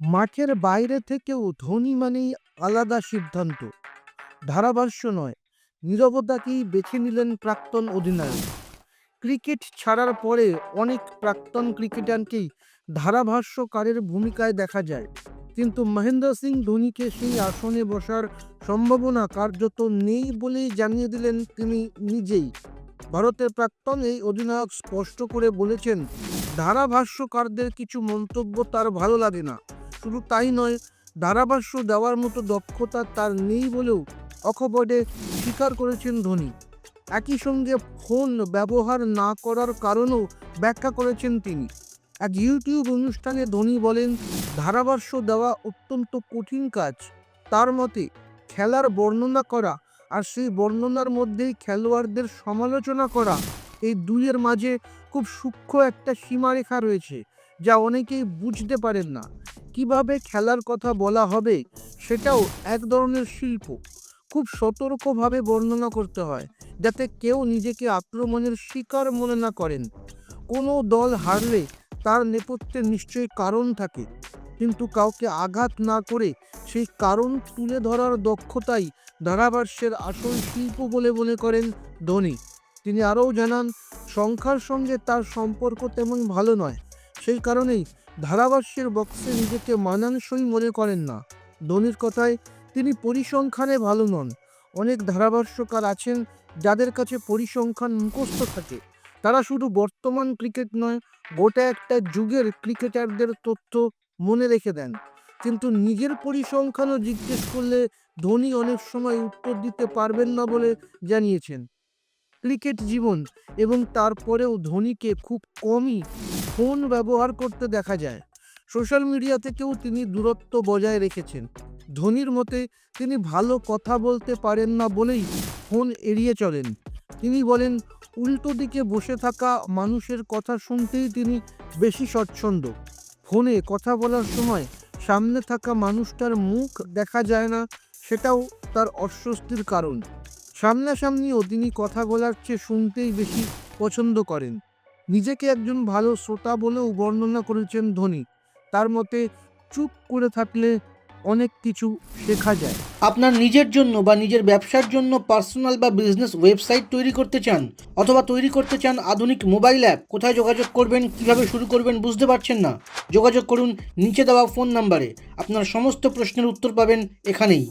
মাঠের বাইরে থেকেও ধোনি মানেই আলাদা সিদ্ধান্ত। ধারাভাষ্য নয়, নীরবতাকেই বেছে নিলেন প্রাক্তন অধিনায়ক। ক্রিকেট ছাড়ার পরে অনেক প্রাক্তন ক্রিকেটারকেই ধারাভাষ্যকারের ভূমিকায় দেখা যায়। কিন্তু মহেন্দ্র সিং ধোনিকে সেই আসনে বসার সম্ভাবনা কার্যত নেই বলেই জানিয়ে দিলেন তিনি নিজেই। ভারতের প্রাক্তন এই অধিনায়ক স্পষ্ট করে বলেছেন, ধারাভাষ্যকারদের কিছু মন্তব্য তার ভালো লাগে না। শুধু তাই নয়, ধারাভাষ্য দেওয়ার মতো দক্ষতা তার নেই বলেও অকপটে স্বীকার করেছেন ধোনি। একই সঙ্গে ফোন ব্যবহার না করার কারণও ব্যাখ্যা করেছেন তিনি। এক ইউটিউব অনুষ্ঠানে ধোনি বলেন, ধারাভাষ্য দেওয়া অত্যন্ত কঠিন কাজ। তার মতে, খেলার বর্ণনা করা আর সেই বর্ণনার মধ্যেই খেলোয়াড়দের সমালোচনা করা এই দুইয়ের মাঝে খুব সূক্ষ্ম একটা সীমারেখা রয়েছে, যা অনেকেই বুঝতে পারেন না। কীভাবে খেলার কথা বলা হবে সেটাও এক ধরনের শিল্প। খুব সতর্কভাবে বর্ণনা করতে হয়, যাতে কেউ নিজেকে আক্রমণের শিকার মনে না করেন। কোনো দল হারলে তার নেপথ্যে নিশ্চয়ই কারণ থাকে, কিন্তু কাউকে আঘাত না করে সেই কারণ তুলে ধরার দক্ষতাই ধারাভাষ্যের আসল শিল্প বলে মনে করেন ধোনি। তিনি আরও জানান, সংখ্যার সঙ্গে তার সম্পর্ক তেমন ভালো নয়, সেই কারণেই ধারাভাষ্যের বক্সে নিজেকে মানানসই মনে করেন না। ধোনির কথায় তিনি পরিসংখ্যানে ভালো নন। অনেক ধারাভাষ্যকার আছেন যাদের কাছে পরিসংখ্যান মুখস্থ থাকে। তারা শুধু বর্তমান ক্রিকেট নয়, গোটা একটা যুগের ক্রিকেটারদের তথ্য মনে রেখে দেন। কিন্তু নিজের পরিসংখ্যানও জিজ্ঞেস করলে ধোনি অনেক সময় উত্তর দিতে পারবেন না বলে জানিয়েছেন। ক্রিকেট জীবন এবং তারপরেও ধোনিকে খুব কমই ফোন ব্যবহার করতে দেখা যায়। সোশ্যাল মিডিয়া থেকেও তিনি দূরত্ব বজায় রেখেছেন। ধোনির মতে তিনি ভালো কথা বলতে পারেন না বলেই ফোন এড়িয়ে চলেন। তিনি বলেন, উল্টো দিকে বসে থাকা মানুষের কথা শুনতেই তিনি বেশি স্বচ্ছন্দ। ফোনে কথা বলার সময় সামনে থাকা মানুষটার মুখ দেখা যায় না, সেটাও তার অস্বস্তির কারণ। সামনাসামনিও তিনি কথা বলার চেয়ে শুনতেই বেশি পছন্দ করেন। নিজেকে একজন ভালো শ্রোতা বলেও বর্ণনা করেছেন ধোনি। তার মতে, চুপ করে থাকলে অনেক কিছু শেখা যায়। আপনার নিজের জন্য বা নিজের ব্যবসার জন্য পার্সোনাল বা বিজনেস ওয়েবসাইট তৈরি করতে চান অথবা তৈরি করতে চান আধুনিক মোবাইল অ্যাপ, কোথায় যোগাযোগ করবেন, কীভাবে শুরু করবেন বুঝতে পারছেন না? যোগাযোগ করুন নিচে দেওয়া ফোন নাম্বারে। আপনার সমস্ত প্রশ্নের উত্তর পাবেন এখানেই।